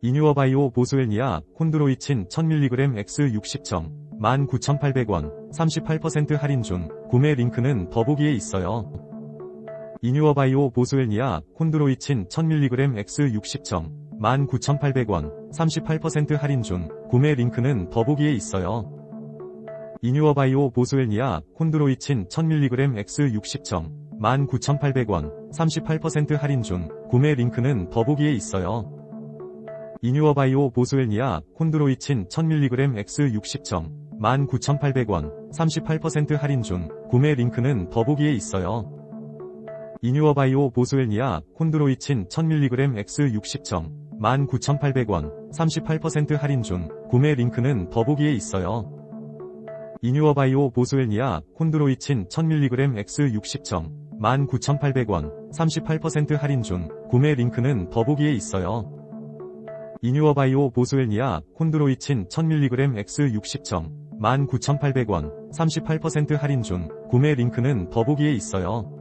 이뉴어바이오 보스웰니아 콘드로이친 1000mg X 60점 19,800원 38% 할인 중 구매 링크는 더보기에 있어요. 이뉴어바이오 보스웰니아 콘드로이친 1000mg X 60점 19,800원 38% 할인 중 구매 링크는 더보기에 있어요. 이뉴어바이오 보스웰니아 콘드로이친 1000mg X 60점 19,800원 38% 할인 중 구매 링크는 더보기에 있어요. 이뉴어바이오 보스웰니아 콘드로이친 1000mg X 60점 19,800원 38% 할인 중 구매 링크는 더보기에 있어요. 이뉴어바이오 보스웰니아 콘드로이친 1000mg X 60점 19,800원 38% 할인 중 구매 링크는 더보기에 있어요. 이뉴어바이오 보스웰니아 콘드로이친 1000mg X 60점 19,800원 38% 할인 중 구매 링크는 더보기에 있어요. 이뉴어바이오 보스웰니아 콘드로이친 1000mg X 60점 19,800원 38% 할인 중 구매 링크는 더보기에 있어요.